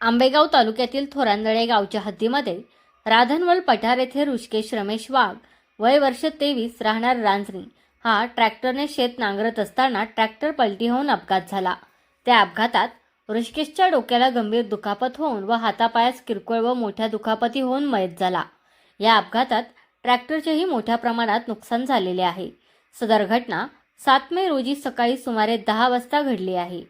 आंबेगाव तालुक्यातील थोरांदळे गावच्या हद्दीमध्ये राधनवल पठार येथे ऋषिकेश रमेश वाघ वय वर्ष तेवीस राहणार रांजणी. हा ट्रॅक्टरने शेत नांगरत असताना ट्रॅक्टर पलटी होऊन अपघात झाला. त्या अपघातात ऋषिकेशच्या डोक्याला गंभीर दुखापत होऊन व हातापायास किरकोळ व मोठ्या दुखापती होऊन मयत झाला. या अपघातात ट्रॅक्टरचेही मोठ्या प्रमाणात नुकसान झालेले आहे. सदर घटना सात मे रोजी सकाळी सुमारे दहा वाजता घडली आहे.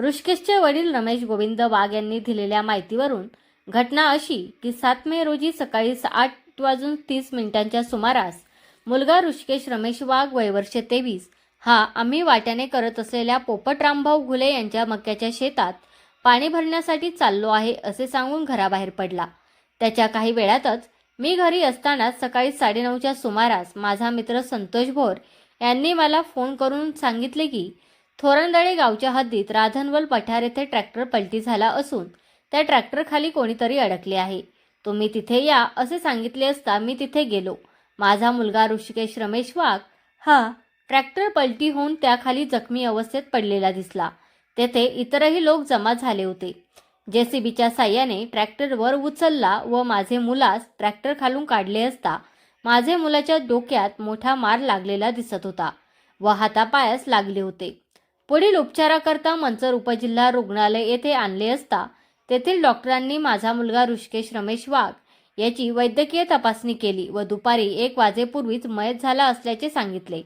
ऋषिकेशचे वडील रमेश गोविंद वाघ यांनी दिलेल्या माहितीवरून घटना अशी की सात मे रोजी सकाळी आठ वाजून तीस मिनिटांच्या सुमारास मुलगा ऋषिकेश रमेश वाघ वयवर्ष तेवीस हा आम्ही वाट्याने करत असलेल्या पोपट रामभाऊ घुले यांच्या मक्याच्या शेतात पाणी भरण्यासाठी चाललो आहे असे सांगून घराबाहेर पडला. त्याच्या काही वेळातच मी घरी असताना सकाळी साडेनऊच्या सुमारास माझा मित्र संतोष भोर यांनी मला फोन करून सांगितले की थोरंदळे गावच्या हद्दीत राधनवल पठार येथे ट्रॅक्टर पलटी झाला असून त्या ट्रॅक्टरखाली कोणीतरी अडकले आहे. तुम्ही तिथे या असे सांगितले असता मी तिथे गेलो. माझा मुलगा ऋषिकेश रमेश वाघ हा ट्रॅक्टर पलटी होऊन त्याखाली जखमी अवस्थेत पडलेला दिसला. तेथे इतरही लोक जमा झाले होते. जेसीबीच्या साह्याने ट्रॅक्टर वर उचलला व माझे मुलास ट्रॅक्टर खालून काढले असता माझे मुलाच्या डोक्यात मोठा मार लागलेला दिसत होता व हातापायास लागले होते. पुढील उपचाराकरता मंचर उपजिल्हा रुग्णालय येथे आणले असता तेथील डॉक्टरांनी माझा मुलगा ऋषिकेश रमेश वाघ याची वैद्यकीय तपासणी केली व दुपारी एक वाजेपूर्वीच मयत झाला असल्याचे सांगितले.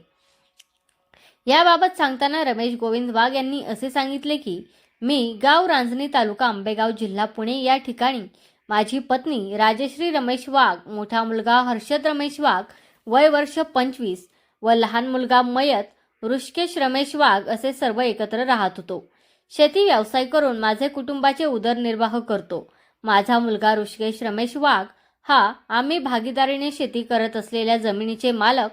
याबाबत सांगताना रमेश गोविंद वाघ यांनी असे सांगितले की मी गाव रांजणी तालुका आंबेगाव जिल्हा पुणे या ठिकाणी माझी पत्नी राजश्री रमेश वाघ मोठा मुलगा हर्षद रमेश वाघ वय वर्ष पंचवीस व लहान मुलगा मयत ऋषिकेश रमेश वाघ असे सर्व एकत्र राहत होतो. शेती व्यवसाय करून माझे कुटुंबाचे उदरनिर्वाह करतो. माझा मुलगा ऋषिकेश रमेश वाघ हा आम्ही भागीदारीने शेती करत असलेल्या जमिनीचे मालक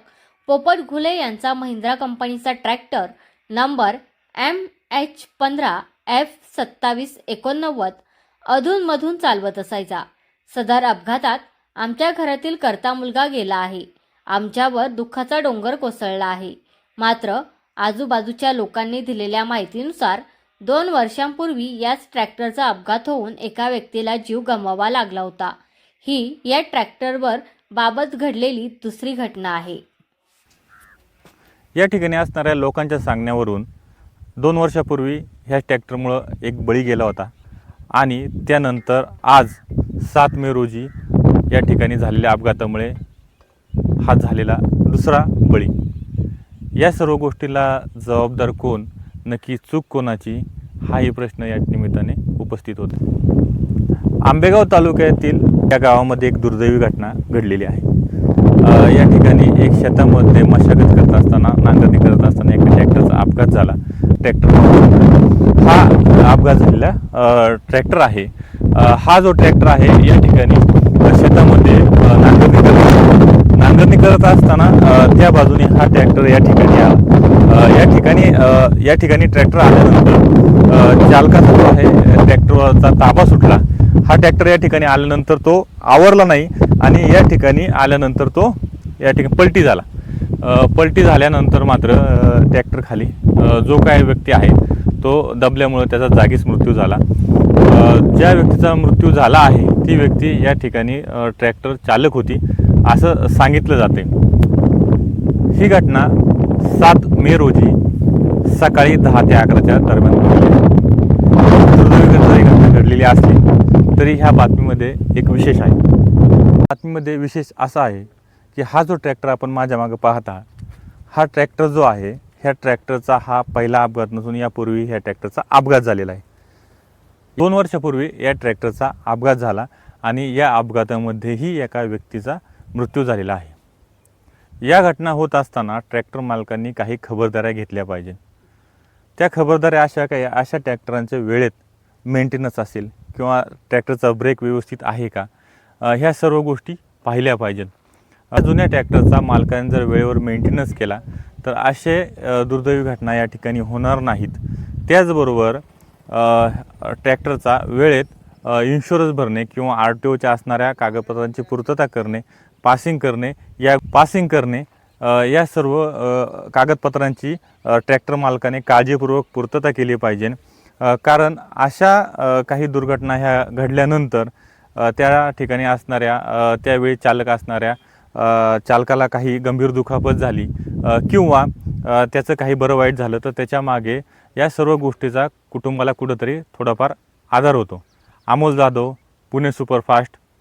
पोपट घुले यांचा महिंद्रा कंपनीचा ट्रॅक्टर नंबर एम एच पंधरा एफ सत्तावीस एकोणनव्वद अधूनमधून चालवत असायचा. सदर अपघातात आमच्या घरातील करता मुलगा गेला आहे. आमच्यावर दुःखाचा डोंगर कोसळला आहे. मात्र आजूबाजूच्या लोकांनी दिलेल्या माहितीनुसार दोन वर्षांपूर्वी याच ट्रॅक्टरचा अपघात होऊन एका व्यक्तीला जीव गमवावा लागला होता. ही या ट्रॅक्टरवर बाबत घडलेली दुसरी घटना आहे. या ठिकाणी असणाऱ्या लोकांच्या सांगण्यावरून दोन वर्षापूर्वी ह्या ट्रॅक्टरमुळं एक बळी गेला होता आणि त्यानंतर आज सात मे रोजी या ठिकाणी झालेल्या अपघातामुळे हा झालेला दुसरा बळी. या सर्व गोष्टीला जबाबदार कोण नक्की चूक कोणाची हाही प्रश्न या निमित्ताने उपस्थित होता. आंबेगाव तालुक्यातील या गावामध्ये एक दुर्दैवी घटना घडलेली आहे. या ठिकाणी एक शेतामध्ये मशागत करत असताना नांगरणी करत असताना एका ट्रॅक्टरचा अपघात झाला. ट्रॅक्टर हा अपघात झालेला ट्रॅक्टर आहे. हा जो ट्रॅक्टर आहे या ठिकाणी अ, शेतामध्ये अ, नांगरणी करत नांगरणी करत असताना त्या बाजूने हा ट्रॅक्टर या ठिकाणी आला. या ठिकाणी या ठिकाणी ट्रॅक्टर आल्यानंतर चालकाचा जो आहे ट्रॅक्टरचा ताबा सुटला. हा ट्रॅक्टर या ठिकाणी आल्यानंतर तो आवरला नाही आणि या ठिकाणी आल्यानंतर तो या ठिकाणी पलटी झाला. पलटी झाल्यानंतर मात्र अ, ट्रॅक्टर खाली जो काय व्यक्ती आहे तो दबल्यामुळं त्याचा जागीच मृत्यू झाला. ज्या व्यक्तीचा मृत्यू झाला आहे ती व्यक्ती या ठिकाणी ट्रॅक्टर चालक होती. असं सांगितलं जाते. ही घटना सात मे रोजी सकाळी दहा ते अकराच्या दरम्यान घडली. ही घटना घडलेली असली तरी ह्या बातमीमध्ये एक विशेष आहे. बातमीमध्ये विशेष असा आहे की हा जो ट्रॅक्टर आपण माझ्या मागं पाहता हा ट्रॅक्टर जो आहे ह्या ट्रॅक्टरचा हा पहिला अपघात नसून यापूर्वी ह्या ट्रॅक्टरचा अपघात झालेला आहे. दोन वर्षापूर्वी या ट्रॅक्टरचा अपघात झाला आणि या अपघातामध्येही एका व्यक्तीचा मृत्यू झालेला आहे. या घटना होत असताना ट्रॅक्टर मालकांनी काही खबरदाऱ्या घेतल्या पाहिजे त्या खबरदाऱ्या अशा काही अशा ट्रॅक्टरांच्या वेळेत मेंटेनन्स असेल किंवा ट्रॅक्टरचा ब्रेक व्यवस्थित आहे का? ह्या सर्व गोष्टी पाहिल्या पाहिजेत. जुन्या ट्रॅक्टरचा मालकाने जर वेळेवर मेंटेनन्स केला तर असे दुर्दैवी घटना या ठिकाणी होणार नाहीत. त्याचबरोबर ट्रॅक्टरचा वेळेत इन्शुरन्स भरणे किंवा आर टी ओच्या असणाऱ्या कागदपत्रांची पूर्तता करणे पासिंग करणे या पासिंग करणे या सर्व कागदपत्रांची ट्रॅक्टर मालकाने काळजीपूर्वक पूर्तता केली पाहिजे. कारण अशा काही दुर्घटना ह्या घडल्यानंतर त्या ठिकाणी असणाऱ्या त्यावेळी चालक असणाऱ्या चालकाला काही गंभीर दुखापत झाली किंवा त्याचं काही बरं वाईट झालं तर त्याच्यामागे या सर्व गोष्टीचा कुटुंबाला कुठंतरी थोडाफार आधार होतो. अमोल जाधव पुणे सुपरफास्ट